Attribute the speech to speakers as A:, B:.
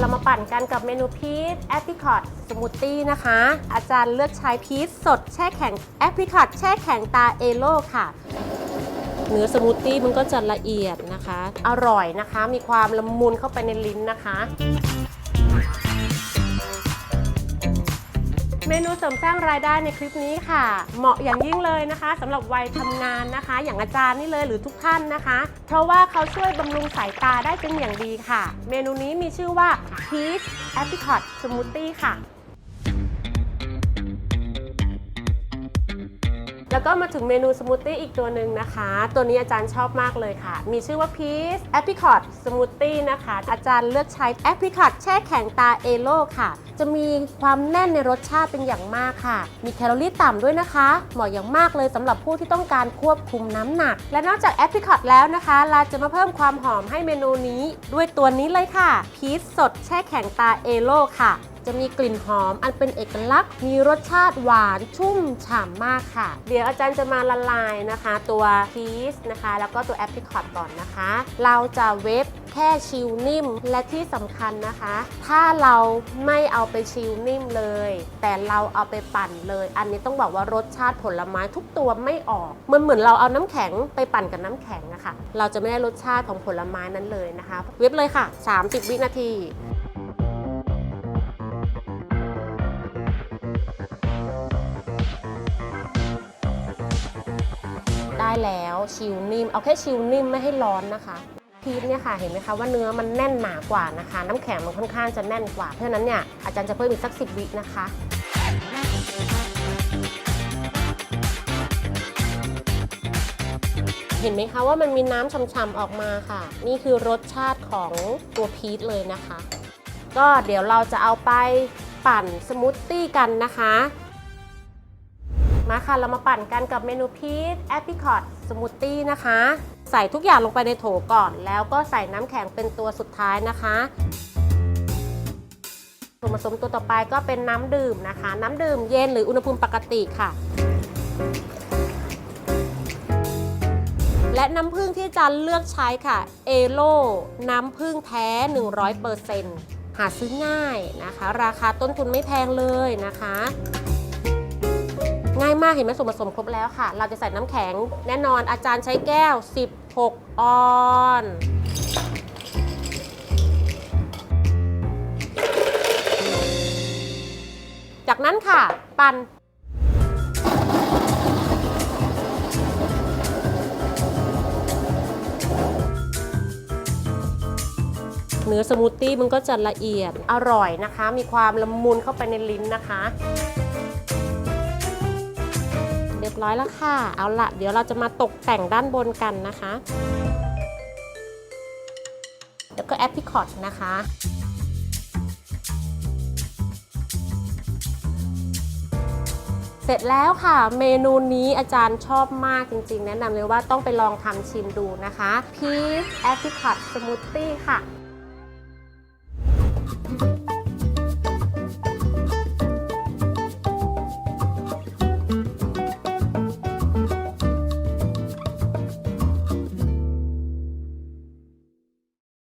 A: เรามาปั่นกันกับเมนูพีชแอปริคอตสมูทตี้นะคะ อาจารย์เลือกใช้พีชสดแช่แข็งแอปริคอตแช่แข็งตาเอโลค่ะ เนื้อสมูทตี้มันก็จะละเอียดนะคะ อร่อยนะคะ มีความละมุนเข้าไปในลิ้นนะคะ เมนูเสริมสร้างรายได้ในคลิปนี้ค่ะ เหมาะอย่างยิ่งเลยนะคะสำหรับวัยทำงานนะคะ อย่างอาจารย์นี่เลยหรือทุกท่านนะคะ เพราะว่าเขาช่วยบำรุงสายตาได้เป็นอย่างดีค่ะ เมนูนี้มีชื่อว่า Peach Apricot Smoothie ค่ะ แล้วก็มาถึงเมนูสมูทตี้อีกตัวหนึ่งนะคะ ตัวนี้อาจารย์ชอบมากเลยค่ะ มีชื่อว่า Peach Apricot Smoothie นะคะ อาจารย์เลือกใช้ Apricot แช่แข็งตาเอโลค่ะ จะมีความแน่นในรสชาติเป็นอย่างมากค่ะ มีแคลอรี่ต่ำด้วยนะคะ เหมาะอย่างมากเลยสำหรับผู้ที่ต้องการควบคุมน้ำหนัก และนอกจาก Apricot แล้วนะคะ เราจะมาเพิ่มความหอมให้เมนูนี้ ด้วยตัวนี้เลยค่ะพีชสดแช่แข็งตาเอโลค่ะ จะมีกลิ่นหอม อันเป็นเอกลักษณ์ มีรสชาติหวานชุ่มฉ่ำมากค่ะ เดี๋ยวอาจารย์จะมาละลายนะคะ ตัวพีชนะคะ แล้วก็ตัวแอปริคอตก่อนนะคะ เราจะเวฟแค่ชิลนิ่มและที่สำคัญนะคะ ถ้าเราไม่เอาไปชิลนิ่มเลย แต่เราเอาไปปั่นเลย อันนี้ต้องบอกว่ารสชาติผลไม้ทุกตัวไม่ออกมันเหมือนเราเอาน้ำแข็งไปปั่นกับน้ำแข็งอะค่ะเราจะไม่ได้รสชาติของผลไม้นั้นเลยนะคะ เวฟเลยค่ะ 30 วินาที ได้แล้วชิลนิ่ม เอาแค่ชิลนิ่มไม่ให้ร้อนนะคะพีชเนี่ยค่ะเห็นไหมคะว่าเนื้อมันแน่นหนากว่านะคะ น้ำแข็งมันค่อนข้างจะแน่นกว่า เพราะฉะนั้นเนี่ยอาจารย์จะเพิ่มอีกสักสิบวินะคะเห็นไหมคะว่ามันมีน้ำช่ำๆออกมาค่ะ นี่คือรสชาติของตัวพีชเลยนะคะ ก็เดี๋ยวเราจะเอาไปปั่นสมูทตี้กันนะคะ มาค่ะ เรามาปั่นกันกับเมนูพีชแอป i ิคอตสมูทตี้นะคะ ใส่ทุกอย่างลงไปในโถก่อน แล้วก็ใส่น้ำแข็งเป็นตัวสุดท้ายนะคะส่วนผสมตัวต่อไปก็เป็นน้ำดื่มนะคะ น้ำดื่มเย็นหรืออุณหภูมิปกติค่ะ และน้ำผึ้งที่จันเลือกใช้ค่ะเอโลน้ำผึ้งแท้ 100%หาซื้อง่ายนะคะ ราคาต้นทุนไม่แพงเลยนะคะ ง่ายมากเห็นไหมส่วนผสมครบแล้วค่ะ เราจะใส่น้ำแข็ง แน่นอนอาจารย์ใช้แก้ว 16 ออนจากนั้นค่ะ ปั่นเนื้อสมูทตี้มันก็จะละเอียดอร่อยนะคะ มีความละมุนเข้าไปในลิ้นนะคะ ร้อยแล้วค่ะ เอาละเดี๋ยวเราจะมาตกแต่งด้านบนกันนะคะ แล้วก็แอป i ิคอตนะคะเสร็จแล้วค่ะ เมนูนี้อาจารย์ชอบมากจริงๆ แนะนำเลยว่าต้องไปลองทำชิมดูนะคะพีชแอป i ิคอตสมูทตี้ค่ะ